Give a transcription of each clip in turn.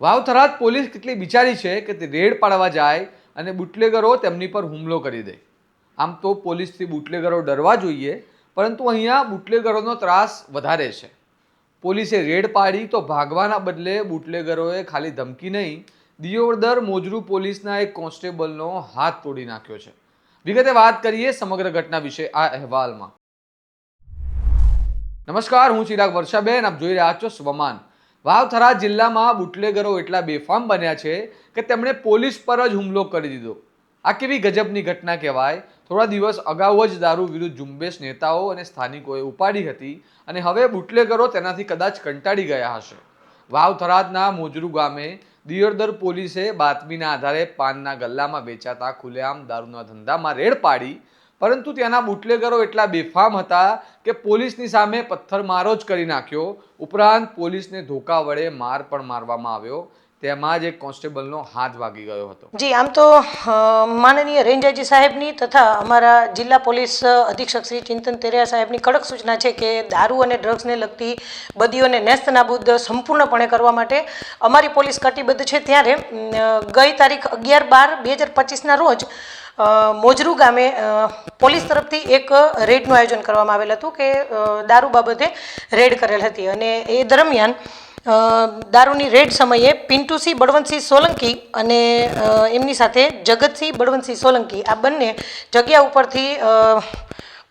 Vavtharad police કેટલી બિચારી છે કે તે રેડ પાડવા જાય અને બુટલેગરો તેમની પર હુમલો કરી દે. આમ તો પોલીસથી બુટલેગરો ડરવા જોઈએ, પરંતુ અહીંયા બુટલેગરોનો ત્રાસ વધારે છે. પોલીસે રેડ પાડી તો ભાગવાના બદલે બુટલેગરોએ ખાલી ધમકી નહીં, દિયોદર મોજરૂ પોલીસના એક કોન્સ્ટેબલનો હાથ તોડી નાખ્યો છે. વિગતે વાત કરીએ સમગ્ર ઘટના વિશે આ અહેવાલમાં. નમસ્કાર, હું ચિરાગ વર્ષાબેન, આપ જોઈ રહ્યા છો સ્વમાન. વાવથરા જિલ્લામાં બુટલેગરો એટલા બેફામ બન્યા છે કે તેમણે પોલીસ પર જ હુમલો કરી દીધો. આ કેવી ગજબની ઘટના કહેવાય? થોડા દિવસ અગાઉ જ દારૂ વિરુદ્ધ ઝુંબેશ નેતાઓ અને સ્થાનિકોએ ઉપાડી હતી અને હવે બુટલેગરો તેનાથી કદાચ કંટાળી ગયા હશે. વાવથરાદના મોજરૂ ગામે દિયોદર પોલીસે બાતમીના આધારે પાનના ગલ્લામાં વેચાતા ખુલ્લેઆમ દારૂના ધંધામાં રેડ પાડી પરંતુ ત્યાંના બુટલેગરો એટલા બેફામ હતા કે પોલીસની સામે પથ્થરમારો જ કરી નાખ્યો. ઉપરાંત પોલીસને ધોકા વડે માર પણ મારવામાં આવ્યો. તેમાં જ એક કોન્સ્ટેબલનો હાથ વાગી ગયો હતો. જી, આમ તો માનનીય રેન્જાજી સાહેબની તથા અમારા જિલ્લા પોલીસ અધિક્ષક શ્રી ચિંતન તેરિયા સાહેબની કડક સૂચના છે કે દારૂ અને ડ્રગ્સને લગતી બદીઓને નેસ્તનાબૂદ સંપૂર્ણપણે કરવા માટે અમારી પોલીસ કટિબદ્ધ છે. ત્યારે ગઈ તારીખ અગિયાર બાર બે હજાર પચીસના રોજ મોજરૂ ગામે પોલીસ તરફથી એક રેડનું આયોજન કરવામાં આવેલ હતું કે દારૂ બાબતે રેડ કરેલ હતી અને એ દરમિયાન દારૂની રેડ સમયે પિન્ટુસિંહ બળવંતસિંહ સોલંકી અને એમની સાથે જગતસિંહ બળવંતસિંહ સોલંકી આ બંને જગ્યા ઉપરથી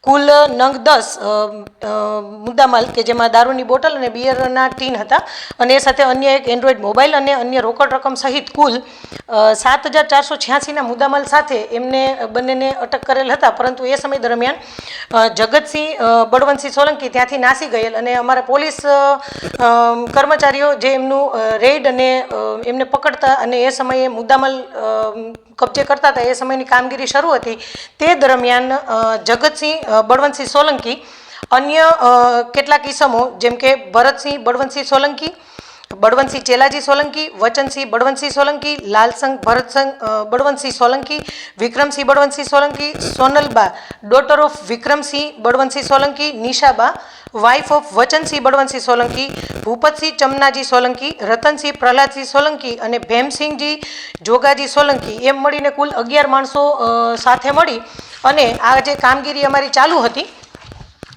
કુલ નંગ દસ મુદ્દામાલ કે જેમાં દારૂની બોટલ અને બિયરના ટીન હતા. અને એ સાથે અન્ય એક એન્ડ્રોઈડ મોબાઈલ અને અન્ય રોકડ રકમ સહિત કુલ સાત હજાર ચારસો છ્યાસીના મુદ્દામાલ સાથે એમને બંનેને અટક કરેલ હતા. પરંતુ એ સમય દરમિયાન જગતસિંહ બળવંતસિંહ સોલંકી ત્યાંથી નાસી ગયેલ અને અમારા પોલીસ કર્મચારીઓ જે એમનું રેડ અને એમને પકડતા અને એ સમયે મુદ્દામાલ કબજે કરતા હતા, એ સમયની કામગીરી શરૂ હતી. તે દરમિયાન જગતસિંહ બળવંતસિંહ સોલંકી. અન્ય કેટલાક ઈસમો, જેમ કે Bharatsinh Balvantsinh Solanki, Balvantsinh Chelaji Solanki, Vachansinh Balvantsinh Solanki, Lalsang Bharatsang Balvantsinh Solanki, Vikramsinh Balvantsinh Solanki, Sonalba daughter of Vikramsinh Balvantsinh Solanki, Nishaba wife of Vachansinh Balvantsinh Solanki, Bhupatsinh Chamnaji Solanki, Ratansinh Prahladsinh Solanki અને ભેમસિંહજી જોગાજી સોલંકી. એમ મળીને કુલ અગિયાર માણસો સાથે મળી અને આ જે કામગીરી અમારી ચાલુ હતી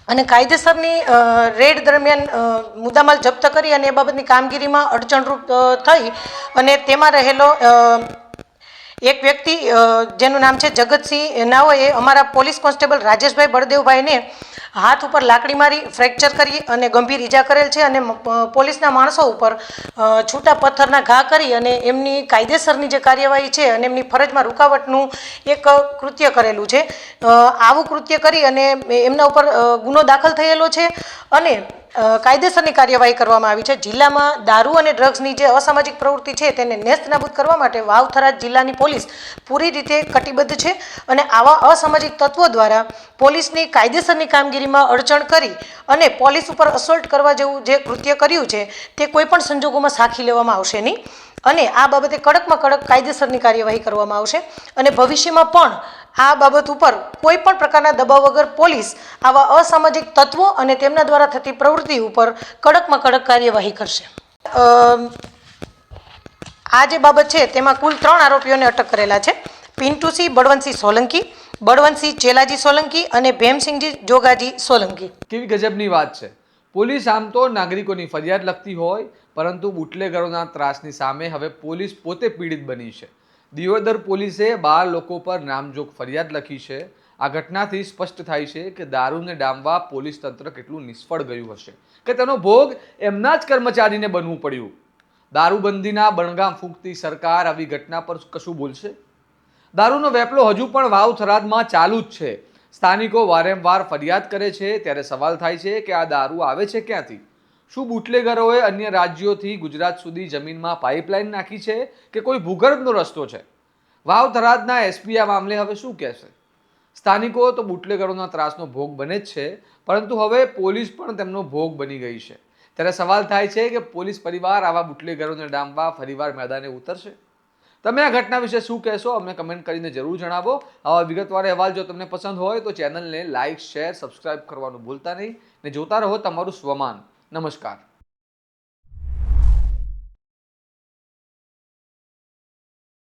અને કાયદેસરની રેડ દરમિયાન મુદ્દામાલ જપ્ત કરી અને એ બાબતની કામગીરીમાં અડચણરૂપ થઈ અને તેમાં રહેલો એક વ્યક્તિ જેનું નામ છે જગતસિંહ નાઓએ અમારા પોલીસ કોન્સ્ટેબલ રાજેશભાઈ બળદેવભાઈને હાથ ઉપર લાકડી મારી ફ્રેક્ચર કરી અને ગંભીર ઈજા કરેલ છે અને પોલીસના માણસો ઉપર છૂટા પથ્થરના ઘા કરી અને એમની કાયદેસરની જે કાર્યવાહી છે અને એમની ફરજમાં રૂકાવટનું એક કૃત્ય કરેલું છે. આવું કૃત્ય કરી અને એમના ઉપર ગુનો દાખલ થયેલો છે અને કાયદેસરની કાર્યવાહી કરવામાં આવી છે. જિલ્લામાં દારૂ અને ડ્રગ્સની જે અસામાજિક પ્રવૃત્તિ છે, તેને નેસ્તનાબૂદ કરવા માટે વાવથરા જિલ્લાની પોલીસ પૂરી રીતે કટિબદ્ધ છે અને આવા અસામાજિક તત્વો દ્વારા પોલીસની કાયદેસરની કામગીરીમાં અડચણ કરી અને પોલીસ ઉપર અસોલ્ટ કરવા જેવું જે કૃત્ય કર્યું છે, તે કોઈપણ સંજોગોમાં સાખી લેવામાં આવશે નહીં. અને આ બાબતે કડકમાં કડક કાયદેસરની કાર્યવાહી કરવામાં આવશે. અને ભવિષ્યમાં પણ આ બાબત ઉપર કોઈ પણ પ્રકારના દબાવ વગર પોલીસ આવા અસામાજિક તત્વો અને તેમના દ્વારા થતી પ્રવૃત્તિ ઉપર કડકમાં કડક કાર્યવાહી કરશે. આ જે બાબત છે તેમાં કુલ ત્રણ આરોપીઓને અટક કરેલા છે. પિન્ટુસિંહ બળવંતસિંહ સોલંકી, બળવંતસિંહ ચેલાજી સોલંકી અને ભેમસિંહજી જોગાજી સોલંકી. કેવી ગજબની વાત છે. પોલીસ આમ તો નાગરિકોની ફરિયાદ લખતી હોય પરંતુ બુટલેગરોના ત્રાસની સામે હવે પોલીસ પોતે પીડિત બની છે. દિયોદર પોલીસે બાર લોકો પર નામજોગ ફરિયાદ લખી છે. આ ઘટનાથી સ્પષ્ટ થાય છે કે દારૂને ડામવા પોલીસ તંત્ર કેટલું નિષ્ફળ ગયું હશે કે તેનો ભોગ એમના જ કર્મચારીને બનવું પડ્યું. દારૂબંધીના બણગામ ફૂંકતી સરકાર આવી ઘટના પર કશું બોલશે? દારૂનો વેપલો હજુ પણ વાવ થરાદમાં ચાલુ જ છે. સ્થાનિકો વારંવાર ફરિયાદ કરે છે, ત્યારે સવાલ થાય છે કે આ દારૂ આવે છે ક્યાંથી? શું બુટલેગરોએ અન્ય રાજ્યોથી ગુજરાત સુધી જમીનમાં પાઇપલાઇન નાખી છે કે કોઈ ભૂગર્ભનો રસ્તો છે? વાવ થરાદના એસપી આ મામલે હવે શું કહેશે? સ્થાનિકો તો બુટલેગરોના ત્રાસનો ભોગ બને જ છે, પરંતુ હવે પોલીસ પણ તેમનો ભોગ બની ગઈ છે. ત્યારે સવાલ થાય છે કે પોલીસ પરિવાર આવા બુટલેગરોને ડામવા ફરીવાર મેદાને ઉતરશે? તમે આ ઘટના વિશે શું કહેશો? અમને કમેન્ટ કરીને જરૂર જણાવો. આવા વિગતવાર અહેવાલ જો તમને પસંદ હોય તો ચેનલને લાઇક, શેર, સબસ્ક્રાઇબ કરવાનું ભૂલતા નહીં. ને જોતા રહો તમારું સ્વમાન. નમસ્કાર